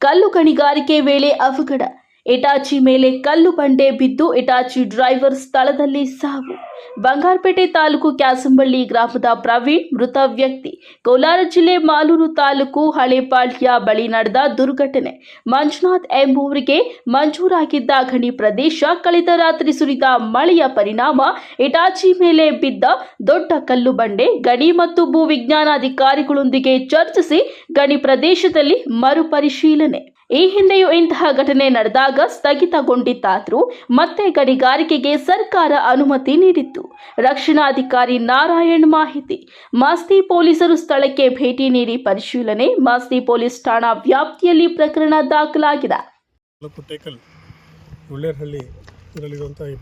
ಕಲ್ಲು ಗಣಿಗಾರಿಕೆ ವೇಳೆ ಅವಘಡ ಇಟಾಚಿ ಮೇಲೆ ಕಲ್ಲು ಬಂಡೆ ಬಿದ್ದು ಇಟಾಚಿ ಡ್ರೈವರ್ ಸ್ಥಳದಲ್ಲಿ ಸಾವು. ಬಂಗಾರಪೇಟೆ ತಾಲೂಕು ಕ್ಯಾಸಂಬಳ್ಳಿ ಗ್ರಾಮದ ಪ್ರವೀಣ್, ಮೃತ ವ್ಯಕ್ತಿ. ಕೋಲಾರ ಜಿಲ್ಲೆ ಮಾಲೂರು ತಾಲೂಕು ಹಳೆಪಾಳ್ಯ ಬಳಿ ನಡೆದ ದುರ್ಘಟನೆ. ಮಂಜುನಾಥ್ ಎಂಬುವರಿಗೆ ಮಂಜೂರಾಗಿದ್ದ ಗಣಿ ಪ್ರದೇಶ. ಕಳೆದ ರಾತ್ರಿ ಸುರಿದ ಮಳೆಯ ಪರಿಣಾಮ ಇಟಾಚಿ ಮೇಲೆ ಬಿದ್ದ ದೊಡ್ಡ ಕಲ್ಲು ಬಂಡೆ, ಗಣಿ ಮತ್ತು ಭೂ ವಿಜ್ಞಾನಾಧಿಕಾರಿಗಳೊಂದಿಗೆ ಚರ್ಚಿಸಿ ಗಣಿ ಪ್ರದೇಶದಲ್ಲಿ ಮರುಪರಿಶೀಲನೆ. ಈ ಹಿಂದೆಯೂ ಇಂತಹ ಘಟನೆ ನಡೆದಾಗ ಸ್ಥಗಿತಗೊಂಡಿತ್ತಾದರೂ ಮತ್ತೆ ಗಣಿಗಾರಿಕೆಗೆ ಸರ್ಕಾರ ಅನುಮತಿ ನೀಡಿತ್ತು. ರಕ್ಷಣಾಧಿಕಾರಿ ನಾರಾಯಣ್ ಮಾಹಿತಿ. ಮಾಸ್ತಿ ಪೊಲೀಸರು ಸ್ಥಳಕ್ಕೆ ಭೇಟಿ ನೀಡಿ ಪರಿಶೀಲನೆ ಮಾಸ್ತಿ ಪೊಲೀಸ್ ಠಾಣಾ ವ್ಯಾಪ್ತಿಯಲ್ಲಿ ಪ್ರಕರಣ ದಾಖಲಾಗಿದೆ.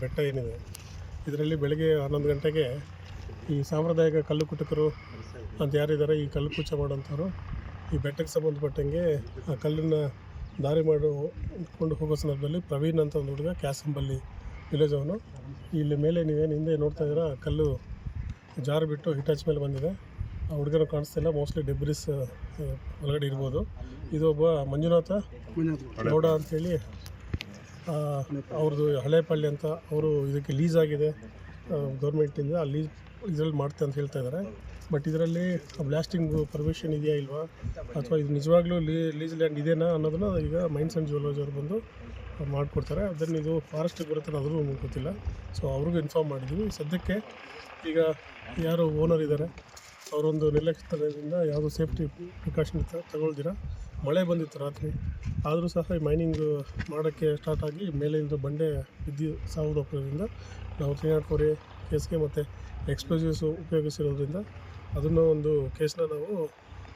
ಬೆಟ್ಟ ಏನಿದೆ, ಇದರಲ್ಲಿ ಬೆಳಗ್ಗೆ ಹನ್ನೊಂದು ಗಂಟೆಗೆ ಈ ಸಾಂಪ್ರದಾಯಿಕ ಕಲ್ಲು ಕುಟುಕರು ಅಂತ ಯಾರಿದ್ದಾರೆ, ಈ ಕಲ್ಲು ಕುಚ್ಚ ಮಾಡೋಂಥವ್ರು ಈ ಬೆಟ್ಟಕ್ಕೆ ಸಂಬಂಧಪಟ್ಟಂಗೆ ಆ ಕಲ್ಲನ್ನು ದಾರಿ ಮಾಡಿಕೊಂಡು ಹೋಗೋ ಸಂದರ್ಭದಲ್ಲಿ ಪ್ರವೀಣ್ ಅಂತ ಒಂದು ಹುಡುಗ ಕ್ಯಾಸಂಬಲ್ಲಿ ವಿಲೇಜ್ ಅವನು ಇಲ್ಲಿ ಮೇಲೆ ನೀವೇನು ಹಿಂದೆ ನೋಡ್ತಾ ಇದ್ದೀರಾ ಕಲ್ಲು ಜಾರು ಬಿಟ್ಟು ಹಿಟಾಚ್ ಮೇಲೆ ಬಂದಿದೆ. ಆ ಹುಡುಗನ ಕಾಣಿಸ್ತಿಲ್ಲ ಮೋಸ್ಟ್ಲಿ ಡೆಬ್ರಿಸ್ ಒಳಗಡೆ ಇರ್ಬೋದು. ಇದು ಒಬ್ಬ ಮಂಜುನಾಥ ಗೌಡ ಅಂಥೇಳಿ ಅವ್ರದ್ದು ಹಳೇಪಳ್ಳಿ ಅಂತ ಅವರು ಇದಕ್ಕೆ ಲೀಸ್ ಆಗಿದೆ. ಗೌರ್ಮೆಂಟಿಂದ ಅಲ್ಲಿ ಇದ್ರಲ್ಲಿ ಮಾಡ್ತೆ ಅಂತ ಹೇಳ್ತಾ ಇದ್ದಾರೆ. ಬಟ್ ಇದರಲ್ಲಿ ಬ್ಲಾಸ್ಟಿಂಗ್ ಪರ್ಮಿಷನ್ ಇದೆಯಾ ಇಲ್ವಾ? ಅಥವಾ ಇದು ನಿಜವಾಗ್ಲೂ ಲೀಸ್ ಲ್ಯಾಂಡ್ ಇದೆಯಾ ಅನ್ನೋದನ್ನ ಈಗ ಮೈನ್ಸ್ ಆ್ಯಂಡ್ ಜುವೆಲರ್ಸ್ ಅವ್ರು ಬಂದು ಮಾಡಿಕೊಡ್ತಾರೆ. ಅದನ್ನು ಇದು ಫಾರೆಸ್ಟಿಗೆ ಬರುತ್ತೆ ಅದ್ರೂ ನಮ್ಗೆ ಗೊತ್ತಿಲ್ಲ. ಸೊ ಅವ್ರಿಗೂ ಇನ್ಫಾರ್ಮ್ ಮಾಡಿದ್ವಿ. ಸದ್ಯಕ್ಕೆ ಈಗ ಯಾರು ಓನರ್ ಇದ್ದಾರೆ? ಅವರೊಂದು ನಿರ್ಲಕ್ಷ್ಯದಿಂದ ಯಾವುದೋ ಸೇಫ್ಟಿ ಪ್ರಿಕಾಷನ್ ತಗೊಳ್ದಿರ? ಮಳೆ ಬಂದಿತ್ತು ರಾತ್ರಿ. ಆದರೂ ಸಹ ಈ ಮೈನಿಂಗ್ ಮಾಡೋಕ್ಕೆ ಸ್ಟಾರ್ಟ್ ಆಗಿ ಮೇಲಿಂದ ಬಂಡೆ ಬಿದ್ದು ಹೋಗೋದ್ರಿಂದ ನಾವು ತ್ರೀ ನಾಟ್ ಫೋರ್ ಕೇಸ್ಗೆ ಮತ್ತು ಎಕ್ಸ್ಪ್ಲೋಸಿವ್ಸ್ ಉಪಯೋಗಿಸಿರೋದ್ರಿಂದ ಅದನ್ನು ಒಂದು ಕೇಸನ್ನ ನಾವು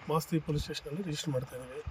ಮಾಸ್ತಿ ಪೊಲೀಸ್ ಸ್ಟೇಷನಲ್ಲಿ ರಿಜಿಸ್ಟರ್ ಮಾಡ್ತಾಯಿದ್ದೀವಿ